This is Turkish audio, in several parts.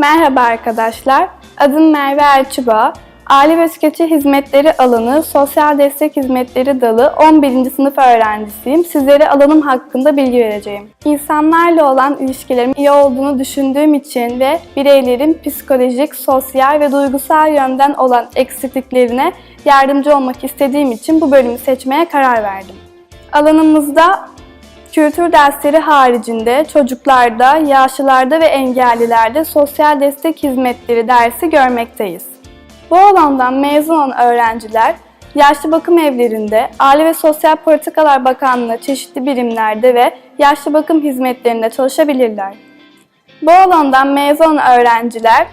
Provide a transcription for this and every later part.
Merhaba arkadaşlar, adım Merve Elçiba. Aile ve Tüketici Hizmetleri alanı Sosyal Destek Hizmetleri dalı 11. sınıf öğrencisiyim. Sizlere alanım hakkında bilgi vereceğim. İnsanlarla olan ilişkilerimin iyi olduğunu düşündüğüm için ve bireylerin psikolojik, sosyal ve duygusal yönden olan eksikliklerine yardımcı olmak istediğim için bu bölümü seçmeye karar verdim. Alanımızda Kültür dersleri haricinde çocuklarda, yaşlılarda ve engellilerde sosyal destek hizmetleri dersi görmekteyiz. Bu alandan mezun olan öğrenciler, yaşlı bakım evlerinde, Aile ve Sosyal Politikalar Bakanlığı çeşitli birimlerde ve yaşlı bakım hizmetlerinde çalışabilirler. Bu alandan mezun öğrenciler,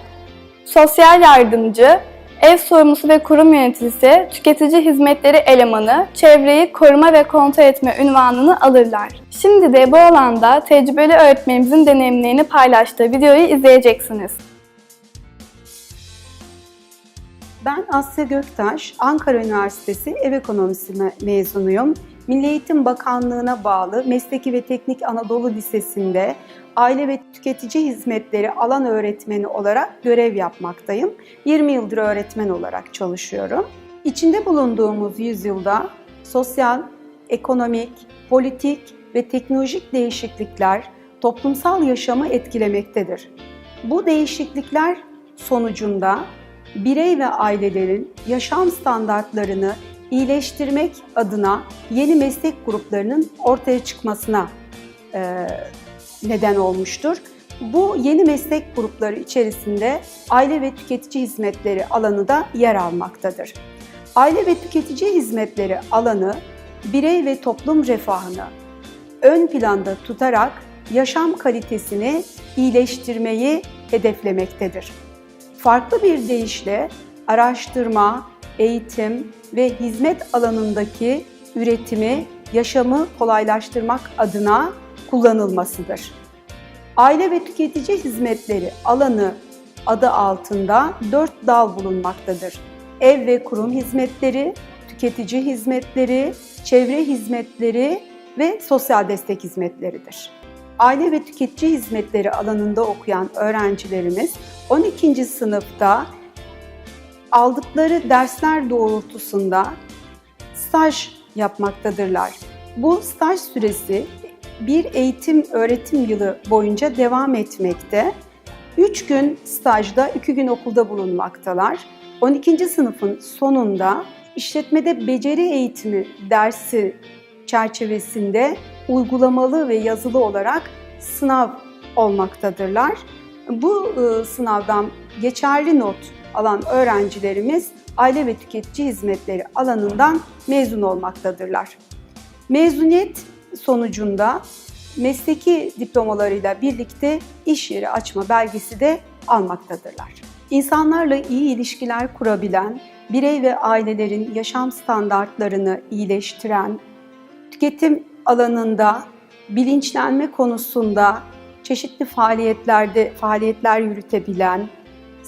sosyal yardımcı, ev sorumlusu ve kurum yöneticisi, tüketici hizmetleri elemanı, çevreyi koruma ve kontrol etme ünvanını alırlar. Şimdi de bu alanda tecrübeli öğretmenimizin deneyimlerini paylaştığı videoyu izleyeceksiniz. Ben Asya Göktaş, Ankara Üniversitesi Ev Ekonomisi me- mezunuyum. Milli Eğitim Bakanlığı'na bağlı Mesleki ve Teknik Anadolu Lisesi'nde aile ve tüketici hizmetleri alan öğretmeni olarak görev yapmaktayım. 20 yıldır öğretmen olarak çalışıyorum. İçinde bulunduğumuz yüzyılda sosyal, ekonomik, politik ve teknolojik değişiklikler toplumsal yaşamı etkilemektedir. Bu değişiklikler sonucunda birey ve ailelerin yaşam standartlarını iyileştirmek adına yeni meslek gruplarının ortaya çıkmasına e, neden olmuştur. Bu yeni meslek grupları içerisinde aile ve tüketici hizmetleri alanı da yer almaktadır. Aile ve tüketici hizmetleri alanı birey ve toplum refahını ön planda tutarak yaşam kalitesini iyileştirmeyi hedeflemektedir. Farklı bir deyişle araştırma, eğitim ve hizmet alanındaki üretimi, yaşamı kolaylaştırmak adına kullanılmasıdır. Aile ve tüketici hizmetleri alanı adı altında dört dal bulunmaktadır. Ev ve kurum hizmetleri, tüketici hizmetleri, çevre hizmetleri ve sosyal destek hizmetleridir. Aile ve tüketici hizmetleri alanında okuyan öğrencilerimiz 12. sınıfta aldıkları dersler doğrultusunda staj yapmaktadırlar. Bu staj süresi bir eğitim öğretim yılı boyunca devam etmekte. 3 gün stajda, 2 gün okulda bulunmaktalar. 12. sınıfın sonunda işletmede beceri eğitimi dersi çerçevesinde uygulamalı ve yazılı olarak sınav olmaktadırlar. Bu e, sınavdan geçerli not alan öğrencilerimiz aile ve tüketici hizmetleri alanından mezun olmaktadırlar. Mezuniyet sonucunda mesleki diplomalarıyla birlikte iş yeri açma belgesi de almaktadırlar. İnsanlarla iyi ilişkiler kurabilen, birey ve ailelerin yaşam standartlarını iyileştiren, tüketim alanında bilinçlenme konusunda çeşitli faaliyetlerde faaliyetler yürütebilen,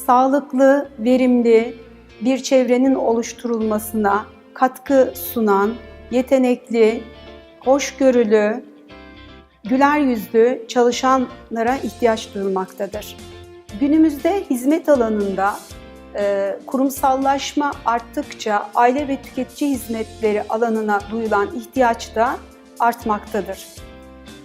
sağlıklı, verimli bir çevrenin oluşturulmasına katkı sunan, yetenekli, hoşgörülü, güler yüzlü çalışanlara ihtiyaç duyulmaktadır. Günümüzde hizmet alanında e, kurumsallaşma arttıkça aile ve tüketici hizmetleri alanına duyulan ihtiyaç da artmaktadır.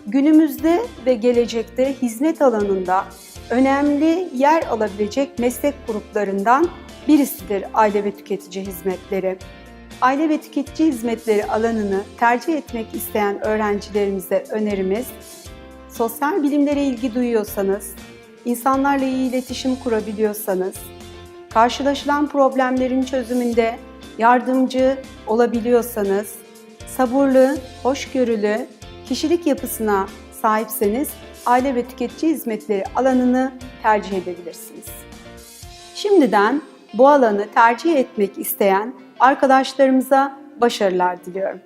Günümüzde ve gelecekte hizmet alanında önemli yer alabilecek meslek gruplarından birisidir aile ve tüketici hizmetleri. Aile ve tüketici hizmetleri alanını tercih etmek isteyen öğrencilerimize önerimiz, sosyal bilimlere ilgi duyuyorsanız, insanlarla iyi iletişim kurabiliyorsanız, karşılaşılan problemlerin çözümünde yardımcı olabiliyorsanız, sabırlı, hoşgörülü, kişilik yapısına sahipseniz aile ve tüketici hizmetleri alanını tercih edebilirsiniz. Şimdiden bu alanı tercih etmek isteyen arkadaşlarımıza başarılar diliyorum.